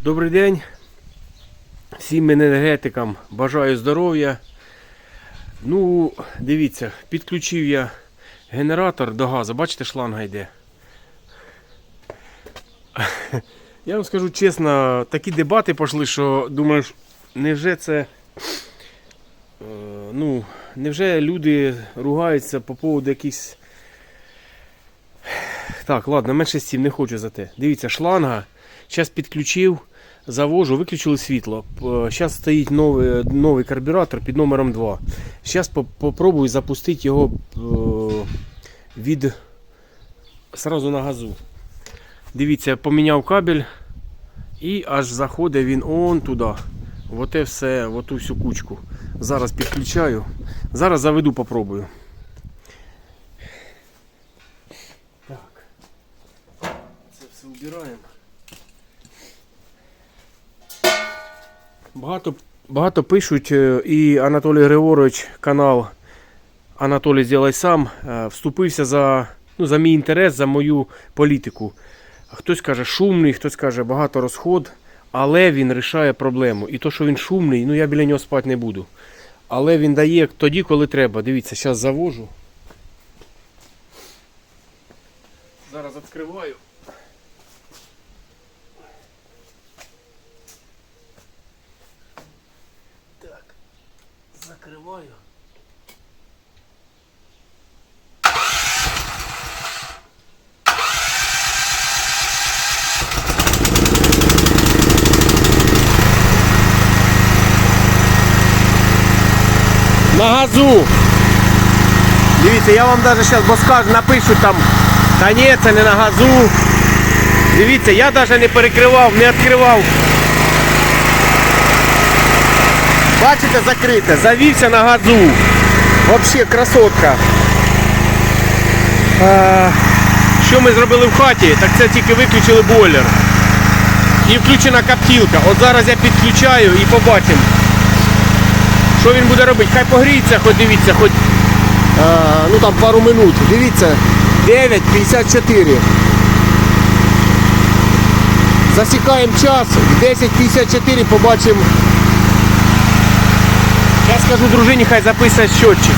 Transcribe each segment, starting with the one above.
Добрий день. Всім енергетикам бажаю здоров'я. Ну, дивіться, підключив я генератор до газу. Бачите, шланга йде. Я вам скажу чесно, такі дебати пішли, що думаєш, невже це. е, Ну, невже люди ругаються по поводу якихось. Так, ладно, менше з цим не хочу за те. Дивіться, шланга. Зараз підключив, завожу, виключили світло. Зараз стоїть новий, новий карбюратор під номером 2. Зараз попробую запустити його від сразу на газу. Дивіться, поміняв кабель і аж заходить він он туди. В те все, оту всю кучку. Зараз підключаю. Зараз заведу, попробую. Так. Це все убираємо. Багато, багато пишуть, е, і Анатолій Григорович, канал Анатолій Зілай сам, е, вступився за, ну, за мій інтерес, за мою політику. Хтось каже шумний, хтось каже багато розход, але він рішає проблему. І то, що він шумний, ну я біля нього спати не буду. Але він дає тоді, коли треба. Дивіться, зараз завожу. Зараз відкриваю. Закриваю. На газу. Дивіться, я вам навіть зараз, бо скажу, напишу там. Та ні, це не на газу. Дивіться, я навіть не перекривав, не відкривав. Бачите, закрите, завівся на газу. Взагалі красотка. Е, Що ми зробили в хаті? Так це тільки виключили бойлер. І включена коптілка. От зараз я підключаю і побачимо. Що він буде робити? Хай погріється, хоч дивіться, хоч е, ну там пару минут. Дивіться, 9.54. Засікаємо час, в 10.54 побачимо. Я скажу дружині, хай записує щотчик.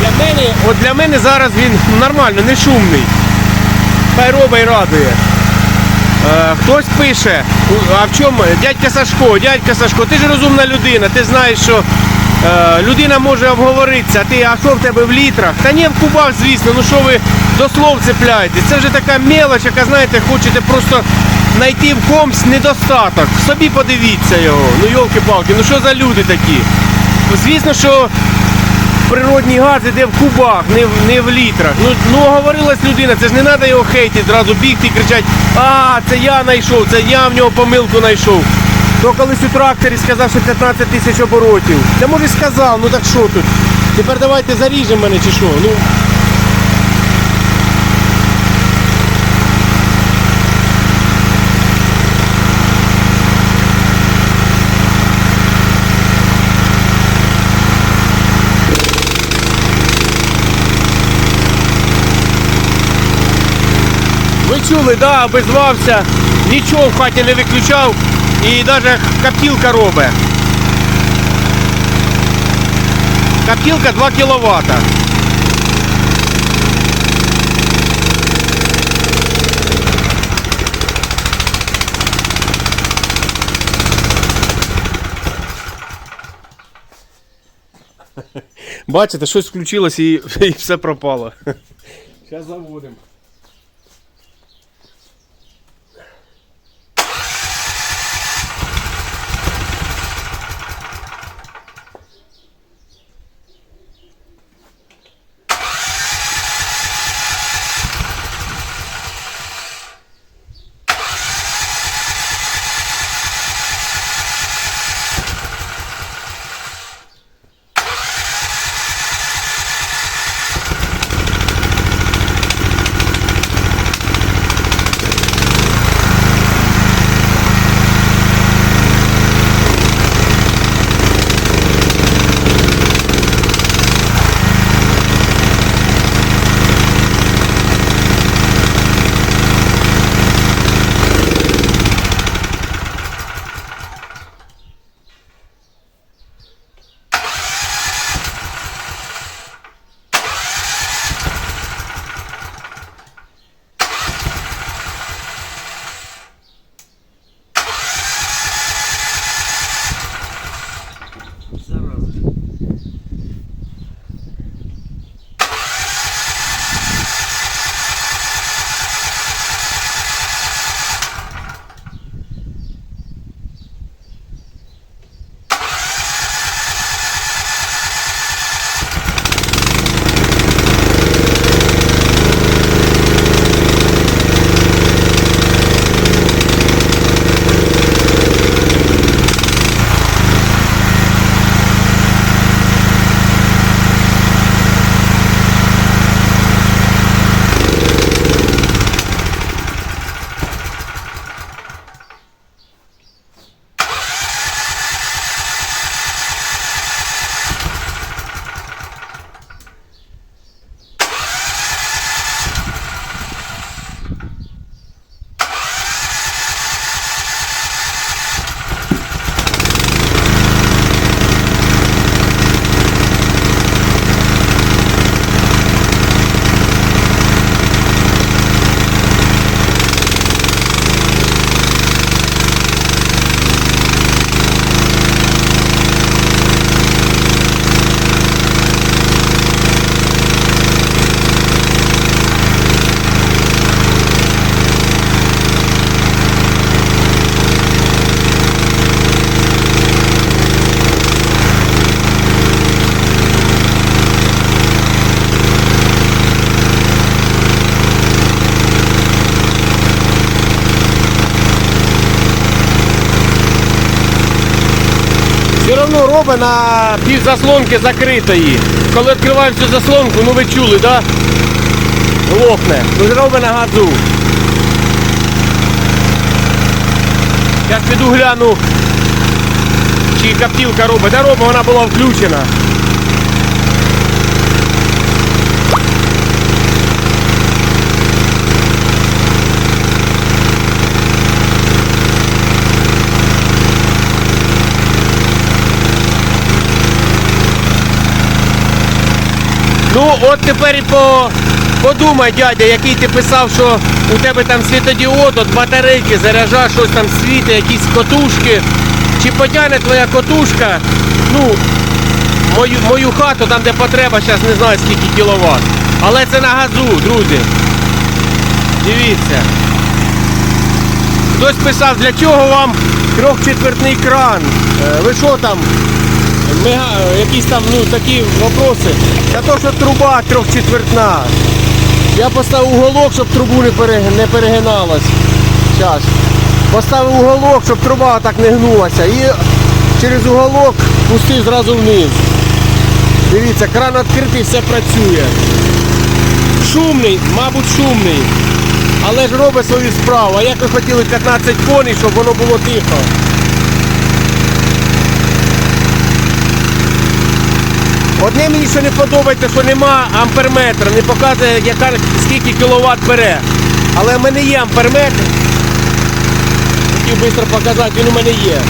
Для мене, от для мене зараз він нормально, не шумний. Хай робить і радує. Е, хтось пише, а в чому дядька Сашко, дядька Сашко, ти ж розумна людина, ти знаєш, що людина може обговоритися, ти, а що в тебе в літрах? Та ні, в кубах, звісно, ну що ви до слов цепляєтесь? Це вже така мелоч, яка, знаєте, хочете просто знайти в комусь недостаток. Собі подивіться його. Ну йолки-палки, ну що за люди такі? Звісно, що природний газ іде в кубах, не в, не в літрах. Ну, ну говорилась людина, це ж не треба його хейтити, зразу бігти і кричати, а, це я знайшов, це я в нього помилку знайшов. То колись у тракторі сказав, що 15 тисяч оборотів. Та може сказав, ну так що тут? Тепер давайте заріжемо мене чи що. Ну, Ви чули, да, обізвався, нічого в хаті не виключав і навіть коптілка робить. Коптілка 2 кВт. Бачите, щось включилось і, і все пропало. Зараз заводимо. Одно на пів заслонки закритої. Коли відкриваю цю заслонку, ну ви чули, да? Лопне. Ну на газу. Зараз піду гляну, чи коптілка робить. Да робить, вона була включена. Ну, от тепер і по... подумай, дядя, який ти писав, що у тебе там світодіод, от батарейки, заряджа, щось там світить, якісь котушки. Чи потягне твоя котушка, ну, мою, мою хату, там де потреба, зараз не знаю скільки кіловат. Але це на газу, друзі. Дивіться. Хтось писав, для чого вам трьохчетвертний кран? Е, Ви що там? Мега, якісь там ну, такі вопроси. Та то, що труба трьохчетвертна. Я поставив уголок, щоб трубу не, не перегиналась. Зараз. Поставив уголок, щоб труба так не гнулася. І через уголок пустив зразу вниз. Дивіться, кран відкритий, все працює. Шумний, мабуть, шумний. Але ж робить свою справу. А як ви хотіли 15 коней, щоб воно було тихо. Одне мені ще не подобається, що нема амперметра, не показує, яка, скільки кіловат бере. Але в мене є амперметр. Хотів швидко показати, він у мене є.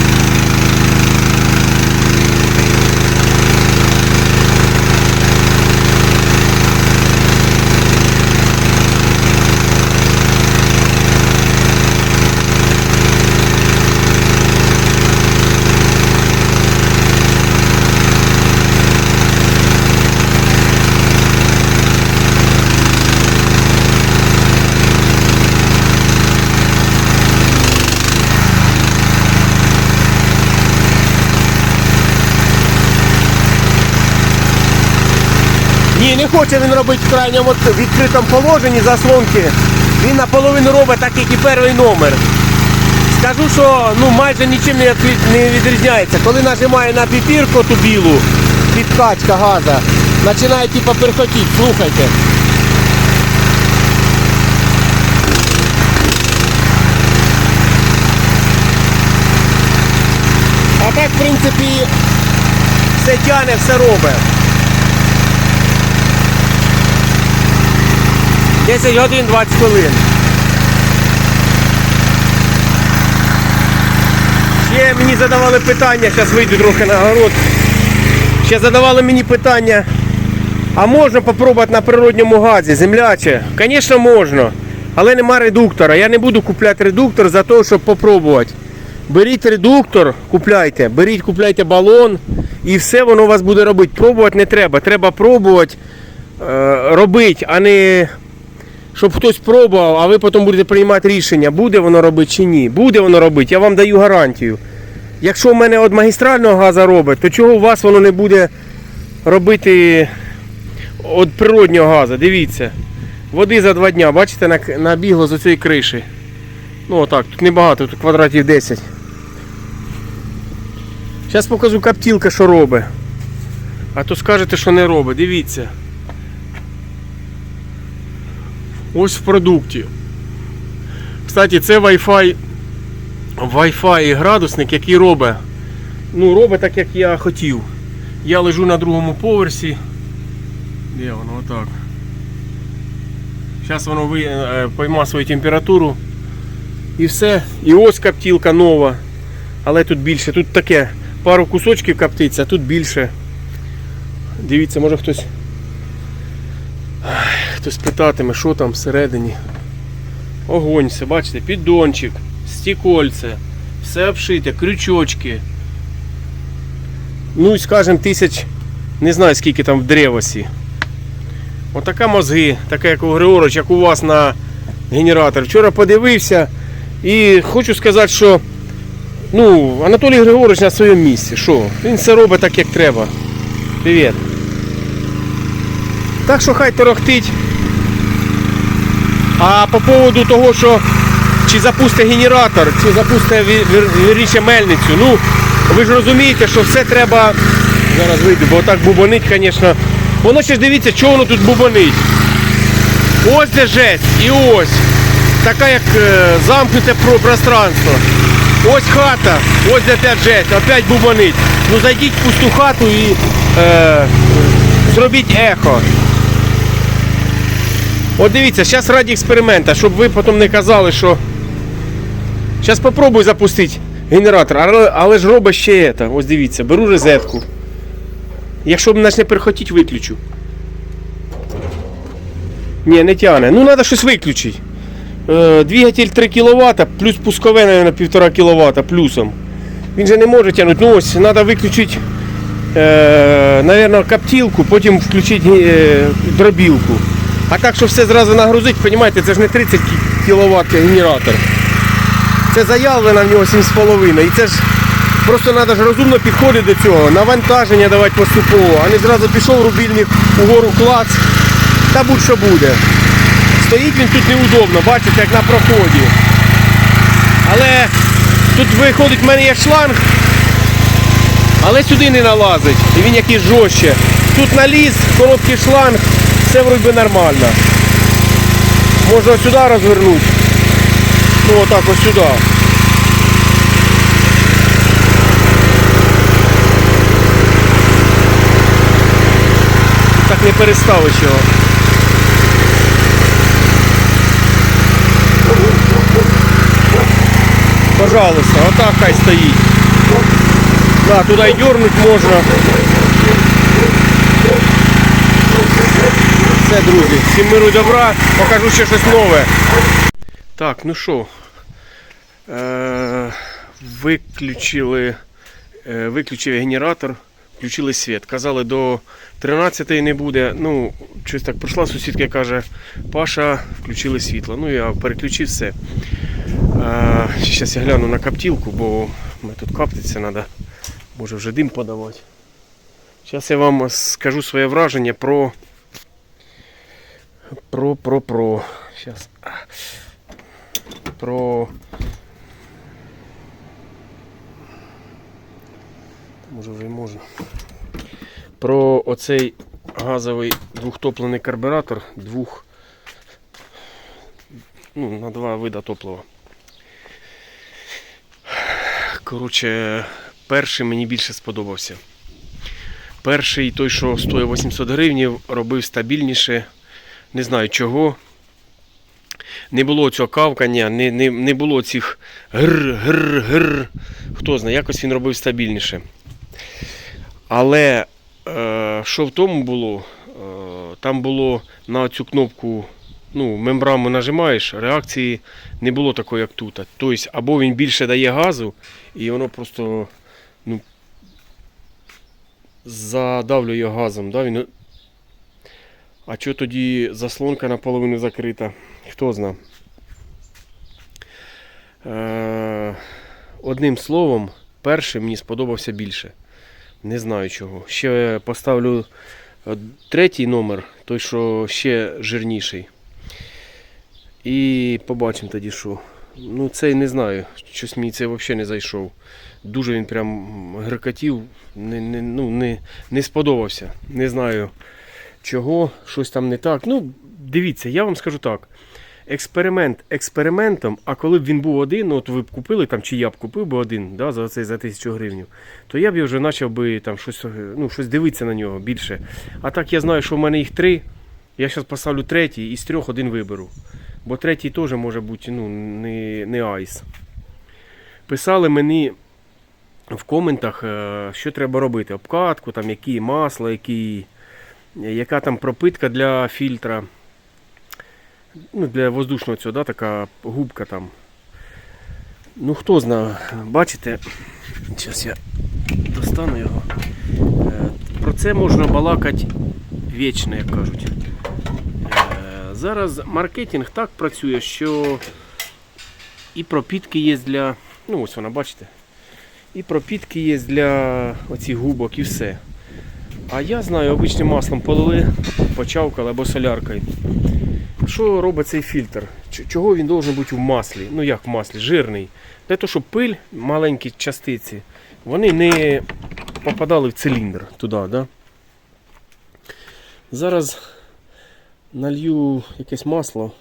Ні, не хоче він робити в крайньому відкритому положенні заслонки. Він наполовину робить так, як і перший номер. Скажу, що ну, майже нічим не, відрі- не відрізняється. Коли нажимає на піпірку ту білу, підкачка газа, починає типу перхотіти, слухайте. А так, в принципі, все тяне, все робить. 10 годин 20 хвилин. Ще мені задавали питання, зараз вийду трохи на город. Ще задавали мені питання, а можна попробувати на природньому газі, земляче? Звісно, можна. Але нема редуктора. Я не буду купляти редуктор за те, щоб попробувати. Беріть редуктор, купляйте, беріть, купляйте балон і все воно у вас буде робити. Пробувати не треба. Треба пробувати е, робити, а не щоб хтось пробував, а ви потім будете приймати рішення, буде воно робити чи ні. Буде воно робити, я вам даю гарантію. Якщо в мене від магістрального газу робить, то чого у вас воно не буде робити від природнього газу? Дивіться. Води за два дня, бачите, на- набігло з цієї криші. Ну отак, тут небагато, тут квадратів 10. Зараз покажу коптілка, що робить. А то скажете, що не робить. Дивіться. Ось в продукті. Кстати, це Wi-Fi Wi-Fi градусник, який робить. Ну, робить так, як я хотів. Я лежу на другому поверсі. Де воно отак. Зараз воно е, пойма свою температуру. І все. І ось коптілка нова. Але тут більше. Тут таке пару кусочків коптиться, а тут більше. Дивіться, може хтось. Хтось питатиме, що там всередині. Огонь, все, бачите, піддончик, стікольце, все обшите, крючочки. Ну і скажем тисяч, не знаю скільки там в древосі. Отака мозги, така як у Григорович, як у вас на генератор. Вчора подивився і хочу сказати, що ну, Анатолій Григорович на своєму місці. Що? Він все робить так, як треба. Привіт. Так що хай торохтить. А по поводу того, що чи запусте генератор, чи запусте ві- вірніше мельницю. Ну, ви ж розумієте, що все треба. Зараз вийду, бо так бубонить, звісно. Воно ще ж дивіться, чого воно тут бубонить. Ось де жесть і ось. Така як е, замкнуте пространство. Ось хата, ось де опять жесть, опять бубонить. Ну зайдіть в пусту хату і е, зробіть ехо. От дивіться, зараз раді експеримента, щоб ви потім не казали, що. Зараз спробую запустити генератор, але, але ж робить ще це. Ось дивіться, беру розетку. Якщо б почне перехотіть, виключу. Ні, не тягне. Ну треба щось виключити. Е, двигатель 3 кВт, плюс пускове, мабуть, 1,5 кВт плюсом. Він же не може тягнути. Ну ось, треба виключити, е, наверное, коптілку, потім включити е, дробілку. А так, що все зразу нагрузити, розумієте, це ж не 30 кВт генератор. Це заявлено в нього 7,5. І це ж просто треба ж розумно підходити до цього. Навантаження давати поступово, а не зразу пішов рубільник угору клац. Та будь-що буде. Стоїть він тут неудобно, бачите, як на проході. Але тут виходить, в мене є шланг, але сюди не налазить. І він якийсь жорстче. Тут наліз, короткий шланг, все вроді нормально. Можна ось сюди розвернути. Ну отак ось сюди. Так не переставиш його. Пожалуйста, отак хай стоїть. Да, туди й дернуть можна. Все, друзі, всім миру добра, покажу ще щось нове. Так, ну що, е- виключили, е- виключив генератор, включили світ. Казали, до 13 не буде. Ну, щось так прийшла сусідка каже, Паша, включили світло. Ну, я переключив все. Зараз я гляну на коптілку, бо ми тут коптиться треба. Може вже дим подавати. Зараз я вам скажу своє враження про. Про, про, про. Зараз. Про. Може вже й можна. Про оцей газовий двохтоплений карбюратор двох. Ну, на два вида топлива. Коротше, перший мені більше сподобався. Перший той, що стоїть 800 гривень, робив стабільніше. Не знаю чого. Не було цього кавкання, не, не, не було цих гр, гр, гр. Хто знає, якось він робив стабільніше. Але е, що в тому було? Е, там було на цю кнопку, ну, мембрану нажимаєш, реакції не було такої, як тут. Тобто, або він більше дає газу, і воно просто ну, задавлює газом. Да? Він... А що тоді заслонка наполовину закрита? Хто зна. Е... Одним словом, перший мені сподобався більше. Не знаю чого. Ще поставлю е, третій номер, той, що ще жирніший. І побачимо тоді, що. Ну, цей не знаю. Щось мені це взагалі не зайшов. Дуже він прям грикотів, не, не, ну, не, не сподобався. Не знаю чого, щось там не так. Ну, дивіться, я вам скажу так. Експеримент експериментом, а коли б він був один, ну, от ви б купили там, чи я б купив би один да, за цей за тисячу гривень, то я б вже почав би там щось, ну, щось дивитися на нього більше. А так я знаю, що в мене їх три. Я зараз поставлю третій і з трьох один виберу. Бо третій теж може бути ну, не, не айс. Pисали мені в коментах, е, що треба робити. Обкатку, там, які масло, які, яка там пропитка для фільтра. Ну, для воздушного цього, да, така губка там. Ну хто знає, бачите, зараз я достану його. Е, Про це можна балакати вічно, як кажуть. Е, Зараз маркетинг так працює, що і пропітки є для. Ну ось вона, бачите. І пропітки є для оцих губок і все. А я знаю, обичним маслом полили, почавкали або соляркою. що робить цей фільтр? Чого він должен бути в маслі? Ну як в маслі, жирний. Для того, щоб пиль, маленькі частиці, вони не попадали в циліндр туди. Да? Зараз налью якесь масло.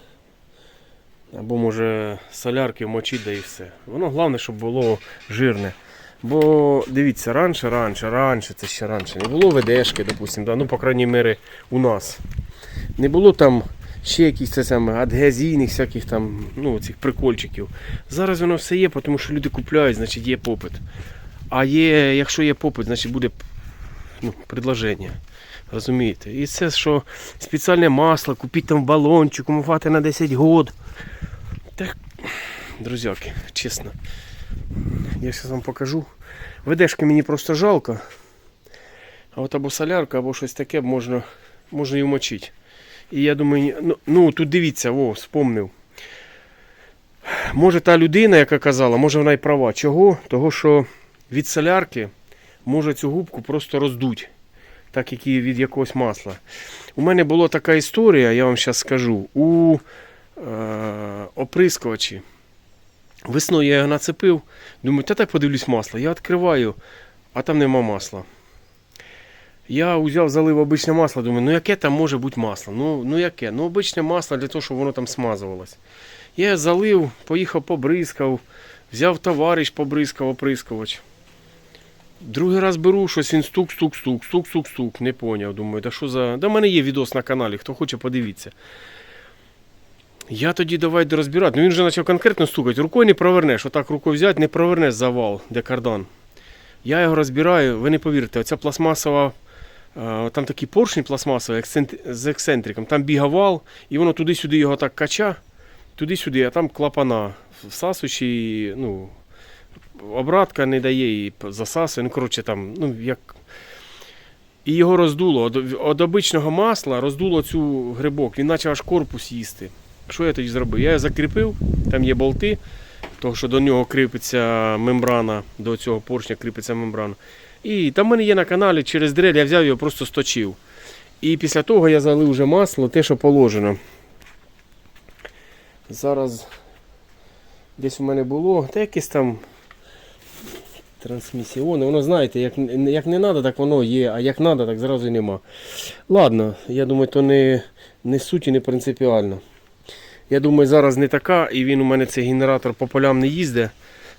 Або може солярки вмочити, да і все. Воно головне, щоб було жирне. Бо дивіться, раніше, раніше, раніше, це ще раніше. Не було ВДшки, допустим, да? ну, по крайній мірі, у нас. Не було там ще якихось адгезійних всяких там, ну, цих прикольчиків. Зараз воно все є, тому що люди купляють, значить є попит. А є, якщо є попит, значить буде ну, предложення. Розумієте? І це, що спеціальне масло, купіть там в балончику, мувати на 10 год. Так, друзяки, чесно. Я зараз вам покажу. Ведешки мені просто жалко. А от або солярка, або щось таке можна, можна і вмочити. І я думаю, ну, ну тут дивіться, о, спомнив. Може та людина, яка казала, може вона і права. Чого? Того, що від солярки може цю губку просто роздуть, так як і від якогось масла. У мене була така історія, я вам зараз скажу. У е, оприскувачі. Весною я його нацепив. Думаю, та так подивлюсь масло. Я відкриваю, а там нема масла. Я взяв, залив обичне масло, думаю, ну яке там може бути масло? Ну, ну яке? Ну обичне масло для того, щоб воно там смазувалось. Я залив, поїхав побризкав, взяв товариш, побризкав оприскувач. Другий раз беру, щось він стук, стук, стук, стук, стук, стук. Не поняв. Думаю, да що за. Да в мене є відос на каналі, хто хоче, подивіться. Я тоді давай розбирати. Ну він вже почав конкретно стукати. Рукою не провернеш. Отак рукою взяти, не провернеш завал, де кардан. Я його розбираю, ви не повірите, оця пластмасова, е, там такі поршні пластмасові з ексцентриком, там бігавал, і воно туди-сюди його так кача, туди-сюди, а там клапана всасуючі, ну, обратка не дає і засасує, ну, коротше, там, ну, як. І його роздуло. Од обичного масла роздуло цю грибок, він почав аж корпус їсти. Що я тоді зробив? Я закріпив, там є болти, того, що до нього кріпиться мембрана, до цього поршня кріпиться мембрана. І там в мене є на каналі через дрель, я взяв його просто сточив. І після того я залив вже масло, те, що положено. Зараз десь у мене було, та якесь там трансмісіоне, воно знаєте, як, як не треба, так воно є, а як треба, так зразу і нема. Ладно, я думаю, то не, не суть і не принципіально. Я думаю, зараз не така, і він у мене цей генератор по полям не їздить.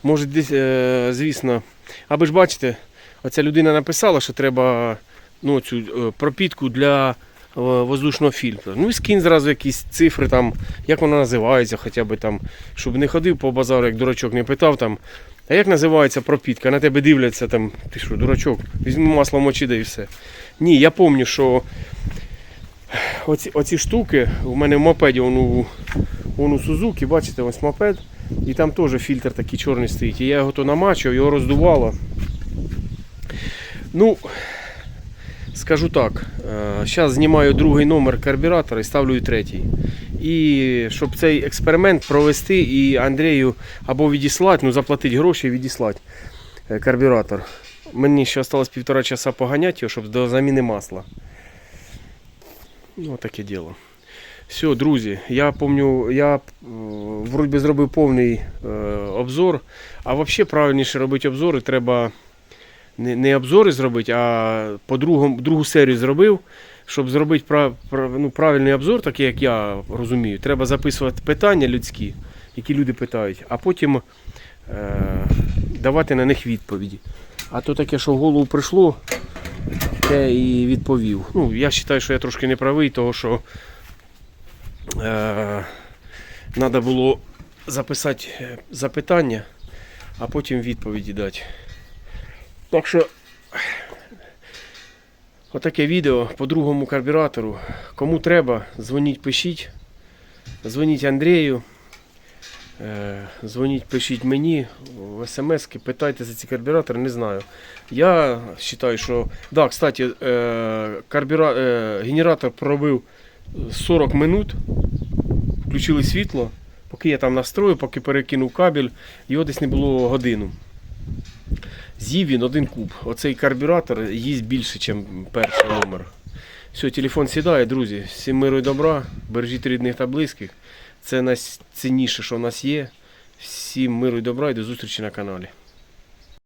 Може, десь, е, звісно. А ви ж бачите, оця людина написала, що треба ну, цю е, пропітку для е, воздушного фільтру. Ну і скинь зразу якісь цифри, там, як вона називається, хоча б там, щоб не ходив по базару, як дурачок, не питав там. А як називається пропітка? На тебе дивляться там, ти що, дурачок, візьми масло мочи да і все. Ні, я пам'ятаю, що оці, оці штуки у мене в мопеді он у, он у Сузуки, бачите, ось мопед. І там теж фільтр такий чорний стоїть. І я його то намачив, його роздувало. Ну, скажу так, зараз знімаю другий номер карбюратора і ставлю третій. І щоб цей експеримент провести і Андрію або відіслати, ну заплатити гроші і відіслати е, карбюратор. Мені ще залишилось півтора часа поганяти його, щоб до заміни масла. Ну, таке діло. Все, друзі, я пам'ятаю, я е, вроді би зробив повний е, обзор. А взагалі правильніше робити обзори треба не, не обзори зробити, а по другому, другу серію зробив. Щоб зробити прав, прав- ну, правильний обзор, такий як я розумію, треба записувати питання людські, які люди питають, а потім е, давати на них відповіді. А то таке, що в голову прийшло, те і відповів. Ну, я вважаю, що я трошки не правий, того що е, треба було записати е, запитання, а потім відповіді дати. Так що отаке відео по другому карбюратору. Кому треба, дзвоніть, пишіть. Дзвоніть Андрію. Е, Дзвоніть, пишіть мені в смс, питайте за ці карбюратори, не знаю. Я вважаю, що. Да, кстати, е, карбюра... е, генератор пробив 40 минут, включили світло, поки я там настрою, поки перекинув кабель, його десь не було годину. З'їв він один куб. Оцей карбюратор їсть більше, ніж перший номер. Все, телефон сідає, друзі. Всім миру і добра. Бережіть рідних та близьких. Це найцінніше, що в нас є. Всім миру і добра і до зустрічі на каналі.